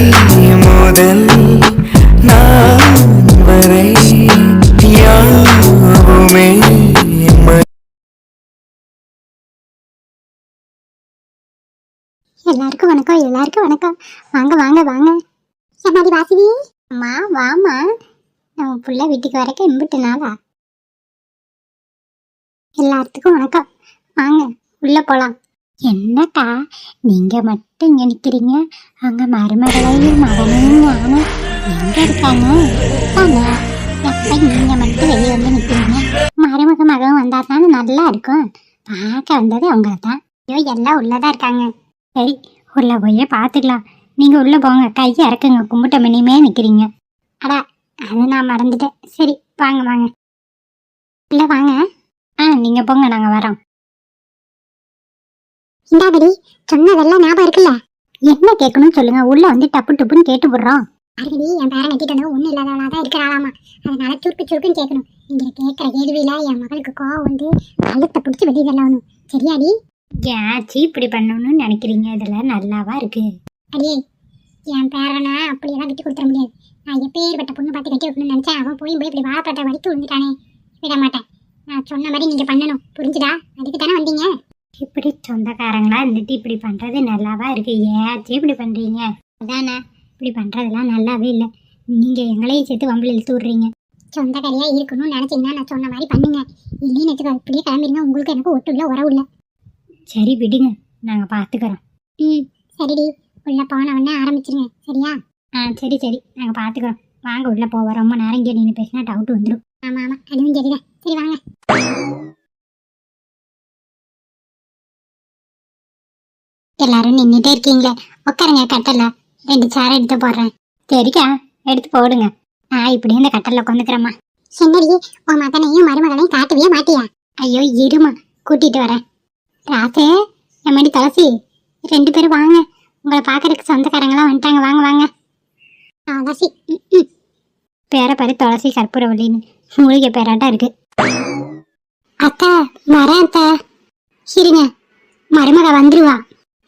முதல் நான் வரை எல்லாருக்கும் வணக்கம் எல்லாருக்கும் வணக்கம். வாங்க வாங்க வாங்க. என்னடி வாசுகி அம்மா வாமா நம்ம புள்ள வீட்டுக்கு வரக்க இம்பிட்டு நாளா? எல்லாத்துக்கும் வணக்கம். வாங்க உள்ள போலாம். என்னக்கா நீங்க மட்டும் இங்க நிக்கிறீங்க? அங்க மருமகளையும் மகனையும் நானும் எங்க இருக்காங்க? தானே எப்ப நீங்க மட்டும் வெளியே வந்து நிக்கிறீங்க? மருமக மகன் வந்தா தானே நல்லா இருக்கும். பார்க்க வந்தது அவங்க தான் ஐயோ எல்லாம் உள்ளதா இருக்காங்க. சரி உள்ள போயே பார்த்துக்கலாம். நீங்க உள்ள போங்க. கையை இறக்குங்க. கும்பிட்ட மணிமே நிக்கிறீங்க. அடா அது நான் மறந்துட்டேன். சரி வாங்க வாங்க. இல்லை வாங்க. ஆ நீங்க போங்க. நாங்க வரோம். இந்தாபடி சொன்னதெல்லாம் ஞாபகம் இருக்குல்ல? என்ன கேட்கணும் சொல்லுங்க. உள்ள வந்து டப்பு டப்புன்னு கேட்டு போடுறோம் அருகடி என் பேரன் கட்டிட்டு ஒன்றும் இல்லாதவளா தான் இருக்கிறாளாமா? அதனால சுருக்கு சுருக்குன்னு கேட்கணும். நீங்க கேட்குற கேள்வியில என் மகளுக்கு கோவம் வந்து கழுத்தை பிடிச்சி வெளியே தள்ளணும். சரியாடி? ஏச்சு இப்படி பண்ணணும்னு நினைக்கிறீங்க? இதுல நல்லாவா இருக்கு? அடியே என் பேரனை அப்படியெல்லாம் விட்டு கொடுத்துட முடியாது. நான் எப்பேற்பட்ட பொண்ணு பார்த்து கட்டி வைக்கணும்னு நினைச்சேன். அவன் போய் போய் இப்படி வாழைப்பட்ட வலிக்கு விழுந்துட்டானே விட மாட்டேன் நான் சொன்ன மாதிரி நீங்க பண்ணணும். புரிஞ்சுதா? அதுக்கு தானே வந்தீங்க? இப்படி சொந்தக்காரங்களா இருந்துட்டு இப்படி பண்றது நல்லாவா இருக்கு? ஏச்சு இப்படி பண்றீங்க. அதானே? இப்படி பண்ணுறதெல்லாம் நல்லாவே இல்லை. நீங்க எங்களையும் சேர்த்து வம்பில் இழுத்து விடுறீங்க. சொந்தக்காரியா இருக்கணும்னு நினைச்சீங்கன்னா நான் சொன்ன மாதிரி பண்ணுங்க. இல்லைன்னு வச்சுக்கோ இப்படியே கிளம்பிடுங்க. உங்களுக்கு எனக்கு ஒட்டு இல்லை உறவு இல்லை. சரி விடுங்க. நாங்க பாத்துக்கிறோம். ம் சரிடி. உள்ள போன உடனே ஆரம்பிச்சிருங்க. சரியா? ஆ சரி சரி. நாங்க பாத்துக்கிறோம். வாங்க உள்ள போவோம். ரொம்ப நேரம் இங்கே நின்று பேசினா டவுட் வந்துடும் ஆமா ஆமா. அதுவும் சரிதான். சரி வாங்க. எல்லாரும் நின்றுட்டே இருக்கீங்களே. உட்காருங்க கட்டல. ரெண்டு சேர் எடுத்து போடுறேன். சரிக்கா எடுத்து போடுங்க. நான் இப்படி இந்த கட்டல உட்காந்துக்கிறேம்மா. என்னடி உன் மகனையும் மருமகனையும் காட்டவே மாட்டியா? ஐயோ இருமா. கூட்டிட்டு வரேன். ராசே என் மணி துளசி ரெண்டு பேரும் வாங்க. உங்களை பார்க்கறதுக்கு சொந்தக்காரங்களாம் வந்துட்டாங்க. வாங்க வாங்க. துளசி. ம், பேரை பாரு துளசி கற்பூரவல்லின்னு மூலிகை பேராட்டா இருக்கு. அத்தா வரேன் அத்தா. இருங்க. மருமக வந்துருவா.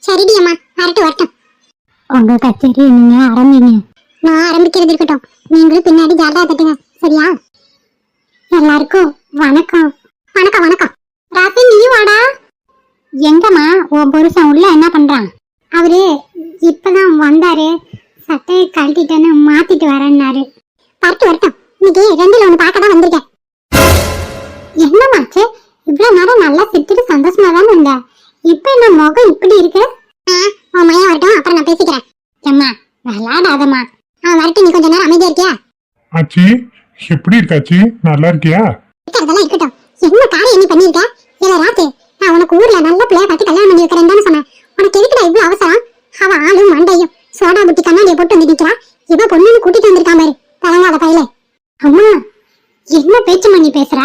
சரிடி அம்மா வரட்டும் வரட்டும். உங்க கச்சேரி நீங்க ஆரம்பிங்க. நான் ஆரம்பிக்கிறது இருக்கட்டும். நீங்களும் பின்னாடி ஜாலியாக தட்டுங்க சரியா? எல்லாருக்கும் வணக்கம். வணக்கம் வணக்கம். ராசி நீயும் வாடா. எங்கம்மா? உன் புருஷன் உள்ள என்ன பண்றான்? அவரு இப்பதான் வந்தாரு. சட்டையை கழட்டிட்டேன்னு மாத்திட்டு வரேன்னாரு. பேசிக்கிறேன். அம்மா விளாடாதம்மா ஆ வரட்டும் நீ கொஞ்ச நேரம் அமைதியா இருக்கியா? ஆச்சி எப்படி இருக்காச்சி நல்லா இருக்கியா? இருக்கிறதெல்லாம் இருக்கட்டும். என்ன காரியம் நீ பண்ணிருக்க இல்ல ராத்து நான் உனக்கு ஊர்ல நல்ல பிள்ளைய பார்த்து கல்யாணம் பண்ணி வைக்கிறேன் தானே சொன்னேன். உனக்கு எதுக்குடா இவ்வளவு அவசரம்? அவ ஆளும் மண்டையும். சோடா புட்டி கண்ணாடியை போட்டு வந்து நிக்கிறா. இவ பொண்ணுன்னு கூட்டிட்டு வந்திருக்கான் பாரு. தலங்காத பையில. அம்மா என்ன பேச்சுமா நீ பேசுற?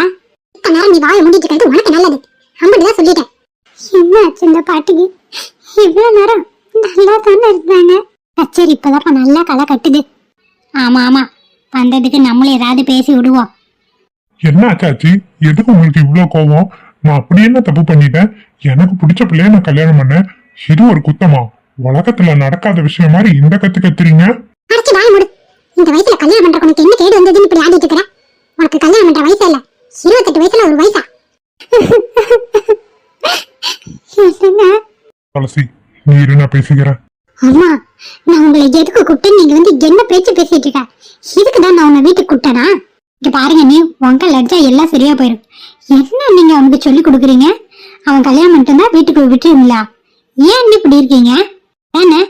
இத்தனை நேரம் நீ வாயை மூடிட்டு உனக்கு நல்லது. அம்படிதான் சொல்லிட்டேன். என்ன ஆச்சு இந்த பாட்டுக்கு? இவ்வளவு நேரம் நல்லா தானே இருந்தாங்க கச்சேரி இப்பதான் நல்லா களை கட்டுது. ஆமா ஆமா. வந்ததுக்கு நம்மளும் ஏதாவது பேசி விடுவோம். என்ன ஆச்சாச்சி எதுக்கு உங்களுக்கு இவ்வளவு கோவம்? நான் அப்படி என்ன தப்பு பண்ணிட்டேன்? எனக்கு பிடிச்ச பிள்ளைய நான் கல்யாணம் பண்ணேன். இது ஒரு குத்தமா? உலகத்துல நடக்காத விஷயம் மாதிரி இந்த கத்து கத்துறீங்க? அரைச்சு வாய முடு. இந்த வயசுல கல்யாணம் பண்ற உனக்கு என்ன கேடு வந்ததுன்னு இப்படி ஆடிட்டு இருக்கிற? உனக்கு கல்யாணம் பண்ற வயசு இல்ல. இருபத்தெட்டு வயசுல ஒரு வயசா? துளசி நீ இரு நான் பேசிக்கிறேன். அம்மா நான் உங்களை எதுக்கு கூப்பிட்டு நீங்க வந்து என்ன பேச்சு பேசிட்டு இருக்க? இதுக்கு தான் நான் உன்னை வீட்டுக்கு கூப்பிட்டேனா? இங்க பாருங்க நீ உங்க லட்சா எல்லாம் சரியா போயிடும் என்ன நீங்க அவனுக்கு சொல்லி கொடுக்குறீங்க? அவன் கல்யாணம் மட்டும்தான் வீட்டுக்கு விட்டுருங்களா ஏன் இப்படி இருக்கீங்க? தானே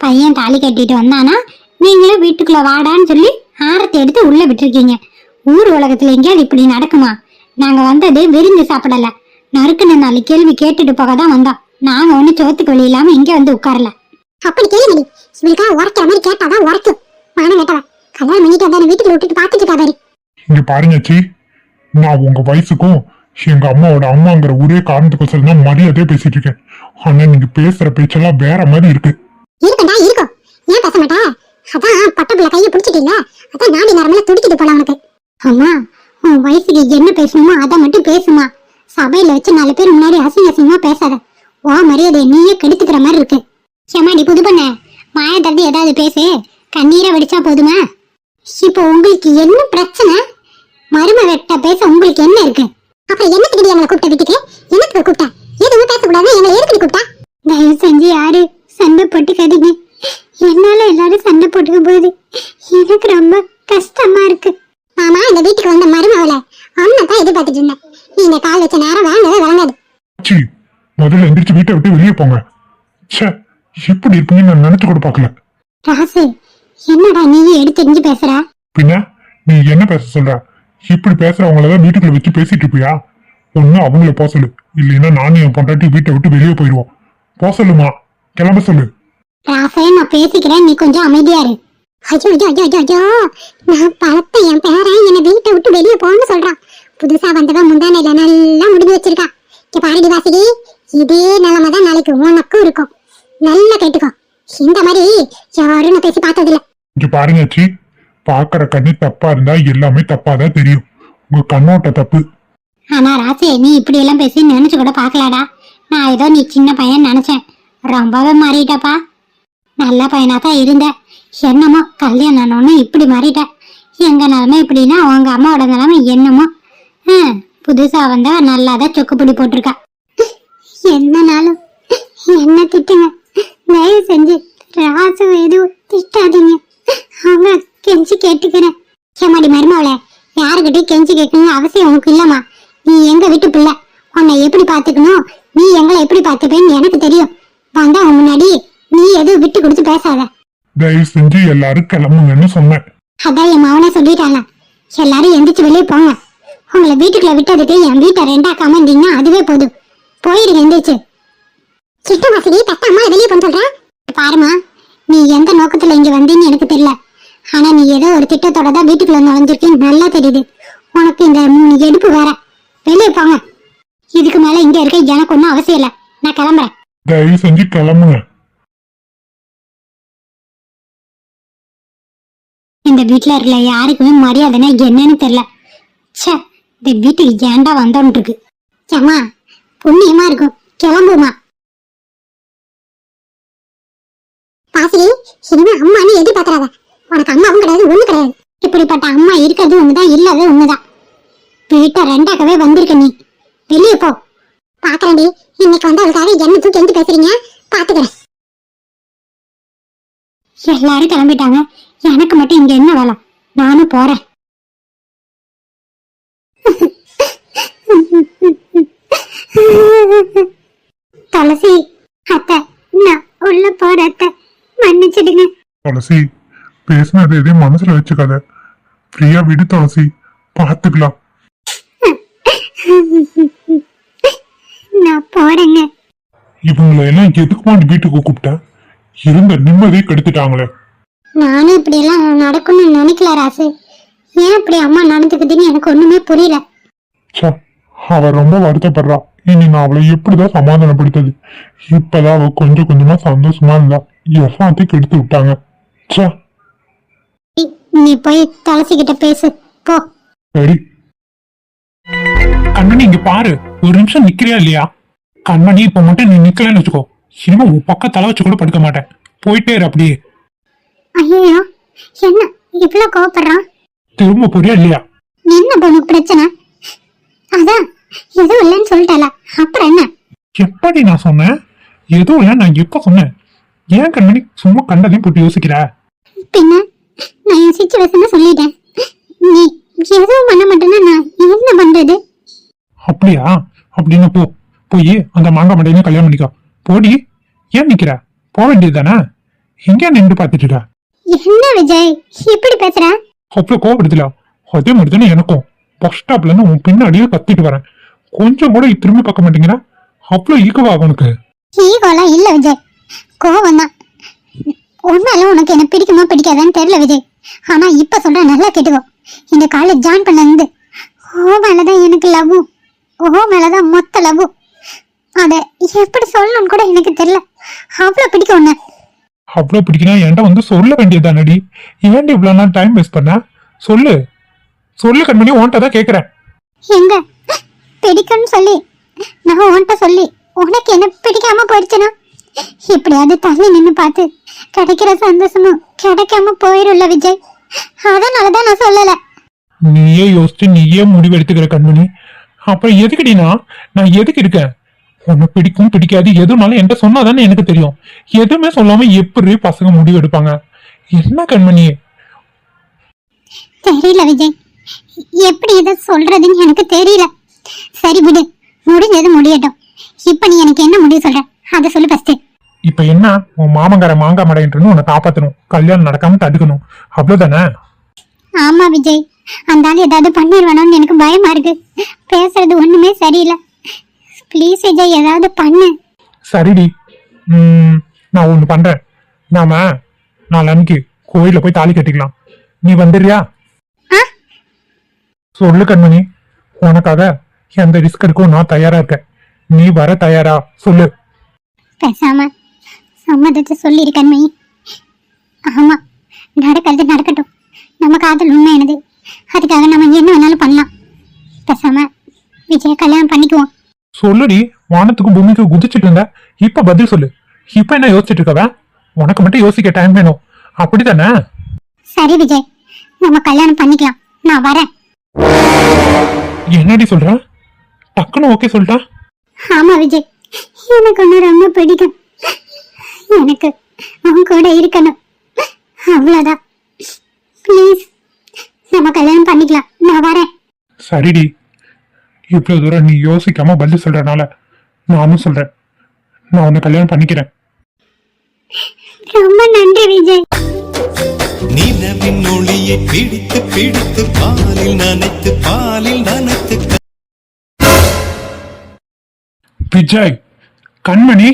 பையன் தாலி கட்டிட்டு வந்தானா? நீங்களும் வீட்டுக்குள்ள வாடான்னு சொல்லி ஆரத்தை எடுத்து உள்ள விட்டுருக்கீங்க. ஊர் உலகத்துல எங்கேயாவது இப்படி நடக்குமா? நாங்க வந்தது விருந்து சாப்பிடல. நறுக்குன்னு நாலு கேள்வி கேட்டுட்டு போக தான் வந்தோம். நாங்க ஒண்ணு சோத்துக்கு வழி இல்லாம இங்க வந்து உட்காரல. அப்படி கேளுங்க இவளுக்கா உரைக்கிற மாதிரி கேட்டாதான் உரைக்கும் மானம் கேட்டவ. கல்யாணம் பண்ணிட்டு வந்தா வீட்டுக்குள்ள விட்டுட்டு பாத்துட்டு இருக்கா பாரு. இங்க பாருங்க சி நான் உங்க வயசுக்கும் எங்க அம்மாவோட அம்மாங்கிற ஒரே காரணத்துக்கோசரம் தான் மரியாதையா பேசிட்டு இருக்கேன். ஆனா நீங்க பேசுற பேச்செல்லாம் வேற மாதிரி இருக்கு. இருக்கண்டா இருக்கும் ஏன் பேச மாட்டா? அதான் பட்ட பிள்ளை கையை பிடிச்சிட்டீங்க அதான் நாடி நேரமெல்லாம் துடிக்குது போல உனக்கு. அம்மா உன் வயசுக்கு என்ன பேசணுமோ அதை மட்டும் பேசுமா. சபையில வச்சு நாலு பேர் முன்னாடி அசிங்க அசிங்கமா பேசாத. ஓ மரியாதையை நீயே கெடுத்துக்கிற மாதிரி இருக்கு. ஏமாடி புது பண்ண? மாய தந்தி ஏதாவது பேசு. கண்ணீரை வடிச்சா போதுமா? இப்போ உங்களுக்கு என்ன பிரச்சனை? மருமகிட்ட பேச உங்களுக்கு என்ன இருக்கு? அப்புறம் என்னத்துக்கு எங்களை கூப்பிட்ட வீட்டுக்கு? என்னத்துக்கு கூப்பிட்டா? எதுவும் பேசக்கூடாது எங்களை எதுக்கு கூப்பிட்டா? தயவு செஞ்சு யாரு சண்டை போட்டுக்காதீங்க. என்னால எல்லாரும் சண்டை போட்டுக்க போகுது. எனக்கு ரொம்ப கஷ்டமா இருக்கு. மாமா இந்த வீட்டுக்கு வந்த மருமகளை அம்மா தான் எதிர்பார்த்துட்டு இருந்தேன் நீங்க கால் வச்ச நேரம் வாங்கவே வழங்காது முதல்ல எந்திரிச்சு வீட்டை விட்டு வெளியே போங்க. ச்சே இப்படி இருப்பீங்கன்னு நான் நினைச்சு கூட பார்க்கல. ராசு என்னடா நீ எடுத்து எரிஞ்சு பேசுற? பின்ன நீ என்ன பேச சொல்ற? இப்படி பேசுறவங்களதான் வீட்டுக்குள்ள வச்சு பேசிட்டு இருப்பியா? ஒண்ணு அவங்கள போக சொல்லு. இல்லைன்னா நானும் என் பொண்டாட்டி வீட்டை விட்டு வெளியே போயிடுவோம் போக சொல்லுமா. கிளம்ப சொல்லு. ராசே நான் பேசிக்கிறேன். நீ கொஞ்சம் அமைதியா இரு. ஐயோ ஐயோ ஐயோ நான் என் பேரன் என்னை வீட்டை விட்டு வெளியே போன்னு சொல்றான். புதுசா வந்தவன் முந்தானையில நல்லா முடிஞ்சு வச்சிருக்கான். இங்க பாருடி வாசகி இதே நிலைமை தான் நாளைக்கு உனக்கும் இருக்கும். நல்லா கேட்டுக்கோ. இந்த மாதிரி யாரும் நான் பேசி பார்த்ததில்ல. இங்க பாருங்க சி பாக்குற கண்ணு தப்பா இருந்தா எல்லாமே தப்பாதான் தெரியும். உங்க கண்ணோட்ட தப்பு. ஆனா ராசே நீ இப்படி எல்லாம் பேசி நினைச்சு கூட பார்க்கலாடா. நான் ஏதோ நீ சின்ன பையன் நினைச்சேன். ரொம்பவே மாறிட்டப்பா. நல்ல பையனா தான் இருந்த. என்னமோ கல்யாணம் ஆனோன்னு இப்படி மாறிட்ட. எங்க நிலைமை இப்படின்னா உங்க அம்மாவோட நிலைமை என்னமோ? புதுசா வந்தா நல்லாதான் சொக்கு பிடி போட்டிருக்கா. என்னனாலும் என்ன திட்டுங்க? தயவு செஞ்சு ராசு எதுவும் திட்டாதீங்க. அவங்க கெஞ்சி கேட்டுக்கிறேன். ஏமாடி மருமவளே யாருக்கிட்டையும் கெஞ்சி கேட்கணும்னு அவசியம் உனக்கு இல்லம்மா. நீ எங்க வீட்டு பிள்ளை? உன்னை எப்படி பாத்துக்கணும் நீ எங்களை எப்படி பாத்துப்பேன்னு எனக்கு தெரியும். வந்தா முன்னாடி நீ எதுவும் விட்டு கொடுத்து பேசாத. தயவு செஞ்சு எல்லாரும் கிளம்புங்கன்னு சொன்னேன். அதான் என் மவனே சொல்லிட்டாங்க எல்லாரும் எந்திரிச்சு வெளியே போங்க. உங்களை வீட்டுக்குள்ள விட்டதுக்கு என் வீட்டை ரெண்டாக்காம இருந்தீங்கன்னா அதுவே போதும். போயிருங்க எந்திரிச்சு. சிட்ட வசதி தத்த அம்மா வெளியே போன்னு சொல்றேன். பாருமா நீ எந்த நோக்கத்துல இங்க வந்தீன்னு எனக்கு தெரியல. ஆனா நீ ஏதோ ஒரு திட்டத்தோட தான் வீட்டுக்குள்ள நுழைஞ்சிருக்கேன்னு நல்லா தெரியுது. உனக்கு இந்த மூணு எடுப்பு வேற. வெளியே போங்க. இதுக்கு மேல இங்க இருக்க எனக்கு ஒன்றும் அவசியம் இல்லை. நான் கிளம்புறேன். தயவு செஞ்சு கிளம்புங்க. இந்த வீட்ல இருக்கிற யாருக்குமே மரியாதைன்னா என்னன்னு தெரியல. ச்சே இந்த வீட்டுக்கு ஏன்டா வந்தோன்னு இருக்கு. ஏம்மா புண்ணியமா இருக்கும். கிளம்புமா பாசிரி இனிமே அம்மான்னு எதிர்பார்க்கறாத உனக்கு அம்மாவும் கிடையாது ஒண்ணு கிடையாது. இப்படிப்பட்ட அம்மா இருக்கிறது ஒண்ணுதான் இல்லாத ஒண்ணுதான். வீட்டை ரெண்டாக்கவே வந்திருக்க நீ. வெளியே போ. பாக்குறேன்டி இன்னைக்கு வந்து அவளுக்காக என்ன தூக்கி எந்த பேசுறீங்க? பாத்துக்கிறேன் எல்லாரும் கிளம்பிட்டாங்க. எனக்கு மட்டும் இங்க என்ன வேலை? நானும் போறேன். துளசி. அத்தை நான் உள்ள போற அத்தை. மன்னிச்சிடுங்க. துளசி பேசினது எதையும் மனசுல வச்சுக்காத. ஃப்ரீயா விடு துளசி. பார்த்துக்கலாம். நான் போறேங்க இவங்களை எல்லாம் எதுக்குமா நீ வீட்டுக்கு கூப்பிட்டேன்? இருந்த நிம்மதியை கெடுத்துட்டாங்களே. நானும் இப்படி எல்லாம் நடக்கணும்னு நினைக்கல ராசு. ஏன் இப்படி அம்மா நடந்துக்குதுன்னு எனக்கு ஒண்ணுமே புரியல. ச்சே அவ ரொம்ப வருத்தப்படுறா. இனி நான் அவளை எப்படிதான் சமாதானப்படுத்தது? இப்பதான் அவ கொஞ்சம் கொஞ்சமா சந்தோஷமா இருந்தா. எல்லாத்தையும் கெடுத்து விட்டாங்க. ச்சே. நீ- போய் துளசி கிட்ட பேசு. போ. சரி. கண்மணி இங்க பாரு. ஒரு நிமிஷம் நிக்கிறியா இல்லையா? கண்மணி இப்ப மட்டும் நீ நிக்கலன்னு வச்சுக்கோ. இனிமே உன் பக்கம் தலை வச்சு கூட படுக்க மாட்டேன். போயிட்டே இரு அப்படியே. ஐயோ என்ன? இவ்வளவு கோவப்படுறான்? திரும்ப போறியா இல்லையா? என்ன பொண்ணுக்கு பிரச்சனை? அதான். எதுவும் இல்லைன்னு சொல்லிட்டால அப்புறம் என்ன? எப்படி நான் சொன்னேன்? எதுவும் இல்ல நான் எப்ப சொன்னேன். ஏன் கண்மணி சும்மா கண்டதையும் போட்டு யோசிக்கிற? பின்ன நான் என் சுச்சுவேஷனை சொல்லிட்டேன். நீ எதுவும் பண்ண மாட்டேன்னா நான் என்ன பண்றது? அப்படியா? அப்படின்னு போ. போய் அந்த மாங்காய் மண்டையில கல்யாணம் பண்ணிக்கோ. போடி. ஏன் நிக்கிற? போக வேண்டியது தானே? எங்க நின்று பார்த்துட்டு இருக்க? என்ன விஜய்? இப்படி பேசுற? அவ்வளவு கோவப்படுத்தல அதே மாதிரி தானே எனக்கும். பஸ் ஸ்டாப்ல இருந்து உன் பின்னாடியே கத்திட்டு வரேன். கொஞ்சம் கூட திரும்பி பார்க்க மாட்டேங்கிற அவ்வளவு ஈகவா உனக்கு ஈகோலாம் இல்ல விஜய். கோவம் தான் உண்மையில உனக்கு என்ன பிடிக்குமா பிடிக்காதான்னு தெரியல விஜய். ஆனா இப்ப சொல்ற நல்லா கேட்டுக்கோ. இந்த காலேஜ் ஜாயின் பண்ணது ஓ மேலதான் எனக்கு லவ் ஓ மேலதான் மொத்த லவ் அத எப்படி சொல்லணும்னு கூட எனக்கு தெரியல. அவ்வளவு பிடிக்கும் உன்னை. அவ்வளவு பிடிக்கணும் என்கிட்ட வந்து சொல்ல வேண்டியதுதானடி. ஏன்டி இவ்வளவு நாள் டைம் வேஸ்ட் பண்ண? சொல்லு. சொல்லு கண்மணி உன்கிட்ட தான் கேக்குறேன். எங்க? பிடிக்கும்னு சொல்லி. நான் உன்கிட்ட சொல்லி உனக்கு என்ன பிடிக்காம போயிடுச்சுன்னா? இப்படியாவது தள்ளி நின்னு பார்த்து கிடைக்கிற சந்தோஷமும் கிடைக்காம போயிரும்ல விஜய். அதனாலதான் நான் சொல்லல. நீயே யோசிச்சு நீயே முடிவெடுத்துக்கிற கண்மணி. அப்புறம் எதுக்குடினா நான்? எதுக்கு இருக்கேன் உன்னை பிடிக்கும் பிடிக்காது எதுனாலும் என்கிட்ட சொன்னாதானே எனக்கு தெரியும். எதுவுமே சொல்லாம எப்படி பசங்க முடிவு எடுப்பாங்க? என்ன கண்மணி? தெரியல விஜய். எப்படி இதை சொல்றதுன்னு எனக்கு தெரியல. சரி விடு. முடிஞ்சது முடியட்டும். இப்ப நீ எனக்கு என்ன முடிவு சொல்ற? அதை சொல்லு ஃபர்ஸ்ட் இப்ப என்ன? உன் மாமங்கார மாங்காய் மடைன்ட்டு உன்னை காப்பாத்தணும். கல்யாணம் நடக்காம தடுக்கணும். அவ்வளவுதானே? ஆமா விஜய். அந்த ஆள் ஏதாவது பண்ணிடுவானோன்னு எனக்கு பயமா இருக்கு. பேசுறது ஒண்ணுமே சரியில்லை. ப்ளீஸ் விஜய் ஏதாவது பண்ணு. சரிடி. ம், நான் ஒண்ணு பண்றேன். நாம நாளைக்கு கோயில்ல போய் தாலி கட்டிக்கலாம். நீ வந்துடுறியா? சொல்லு கண்மணி. உனக்காக எந்த ரிஸ்க் இருக்கும் நான் தயாரா இருக்கேன். நீ வர தயாரா? சொல்லு. பேசாம சம்மதத்தை சொல்லியிருக்கேன் மெய் ஆமா நடக்கிறது நடக்கட்டும். நம்ம காதல் உண்மையானது அதுக்காக நம்ம என்ன வேணாலும் பண்ணலாம். பேசாம விஜய கல்யாணம் பண்ணிக்குவோம். சொல்லுடி வானத்துக்கும் பூமிக்கும் குதிச்சிட்டு இருந்த. இப்ப பதில் சொல்லு. இப்ப என்ன யோசிச்சுட்டு இருக்கவ? உனக்கு மட்டும் யோசிக்க டைம் வேணும். அப்படிதானே சரி விஜய் நம்ம கல்யாணம் பண்ணிக்கலாம். நான் வரேன். என்னடி சொல்ற? டக்குன்னு ஓகே சொல்லிட்டா? ஆமா விஜய். எனக்கு ஒன்று ரொம்ப பிடிக்கும். எனக்கு உன் கூட இருக்கணும். அவ்வளோதான் ப்ளீஸ் நம்ம கல்யாணம் பண்ணிக்கலாம். நான் வரேன். சரிடி. இவ்வளவு தூரம் நீ யோசிக்காம பதில் சொல்றனால நானும் சொல்றேன். நான் உன்னை கல்யாணம் பண்ணிக்கிறேன். ரொம்ப நன்றி விஜய். நிலவின் ஒளியை பிடித்து பிடித்து பாலில் நனைத்து பாலில் நனைத்து விஜய் கண்மணி